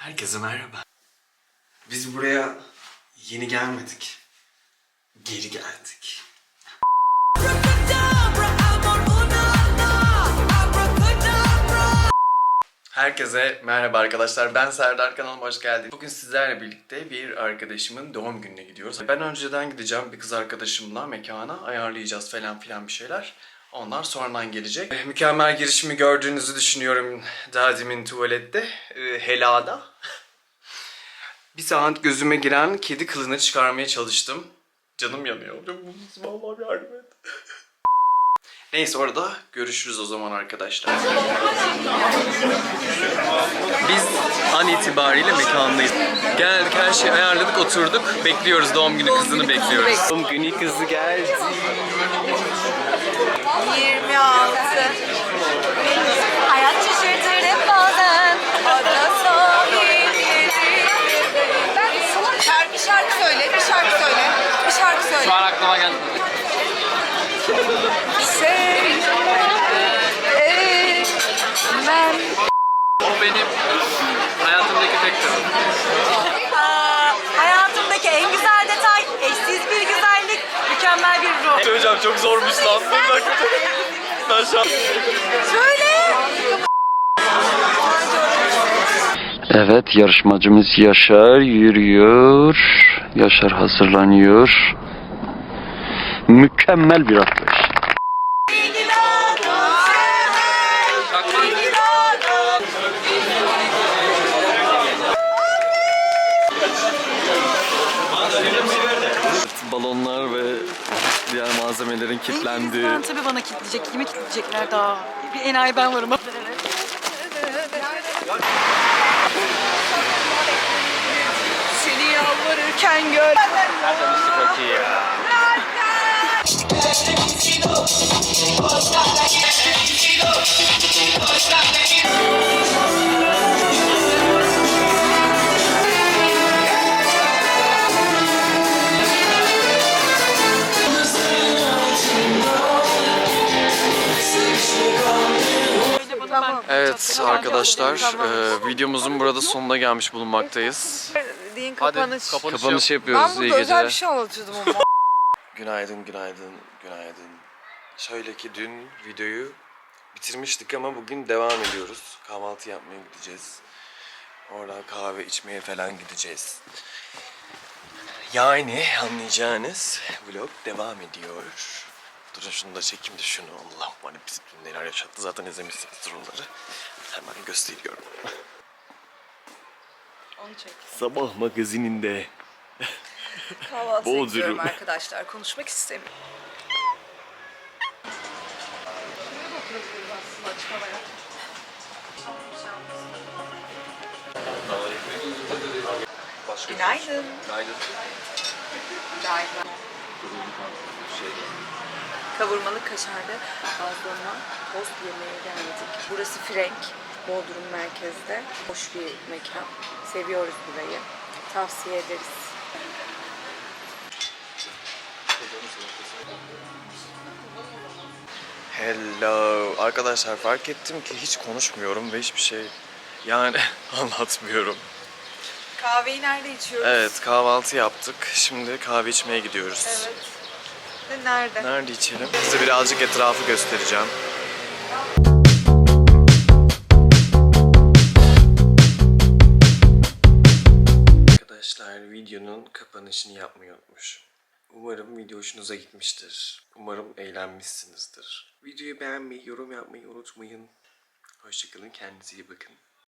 Herkese merhaba. Biz buraya yeni gelmedik. Geri geldik. Herkese merhaba arkadaşlar. Ben Serdar kanalıma hoş geldiniz. Bugün sizlerle birlikte bir arkadaşımın doğum gününe gidiyoruz. Ben önceden gideceğim bir kız arkadaşımla mekana ayarlayacağız falan filan bir şeyler. Onlar sonradan gelecek. Eh, Mükemmel girişimi gördüğünüzü düşünüyorum daha demin tuvalette. Ee, helada. Bir saat gözüme giren kedi kılını çıkarmaya çalıştım. Canım yanıyor. Vallahi yardım et. Neyse orada görüşürüz o zaman arkadaşlar. İtibariyle mekandayız. Geldik her şeyi ayarladık oturduk. Bekliyoruz doğum günü kızını bekliyoruz. Doğum günü kızı geldi. 26 Hayat şaşırtır hep bazen sahilleri Ben şarkı, bir şarkı söyle, bir şarkı söyle Bir şarkı söyle Şu an aklıma geldi. Sevmem O benim hayatımdaki tek kızım. Aa, Hayatımdaki en güzel detay Eşsiz bir güzellik Mükemmel bir ruh Hocam çok zormuş lan. Ben şu an... Söyle Evet yarışmacımız Yaşar yürüyor. Yaşar hazırlanıyor. Mükemmel bir atlayış. Balonlar ve diğer malzemelerin kilitlendiği... Ben tabii bana kilitleyecek. Kime kilitleyecekler daha? Bir enayi ben varım. Seni yalvarırken gör. Evet arkadaşlar, e, videomuzun burada sonuna gelmiş bulunmaktayız. Deyin Hadi kapanış. kapanış, Kapanış yapıyoruz. Ben İyi burada özel geceler. bir şey anlatıyordum ama. Günaydın, günaydın, günaydın. Şöyle ki dün videoyu bitirmiştik ama bugün devam ediyoruz. Kahvaltı yapmaya gideceğiz. Oradan kahve içmeye falan gideceğiz. Yani anlayacağınız vlog devam ediyor. Durun şunu da çekeyim de şunu. Allah'ım hani bizi neler yaşattı. Zaten izlemişsinizdir onları. Hemen gösteriyorum. Onu çek. Sabah magazininde. Bodrum. gidiyorum arkadaşlar. Konuşmak istemiyorum. Günaydın. Günaydın. Günaydın. Kavurmalı kaşarlı bazlama tost yemeğe geldik. Burası Frank, Bodrum merkezde. Hoş bir mekan. Seviyoruz burayı. Tavsiye ederiz. Hello. Arkadaşlar fark ettim ki hiç konuşmuyorum ve hiçbir şey yani anlatmıyorum. Kahveyi nerede içiyoruz? Evet kahvaltı yaptık. Şimdi kahve içmeye gidiyoruz. Evet. Nerede? Nerede içelim? Size birazcık etrafı göstereceğim. Arkadaşlar videonun kapanışını yapmayı unutmuşum. Umarım video hoşunuza gitmiştir. Umarım eğlenmişsinizdir. Videoyu beğenmeyi, yorum yapmayı unutmayın. Hoşçakalın, kendinize iyi bakın.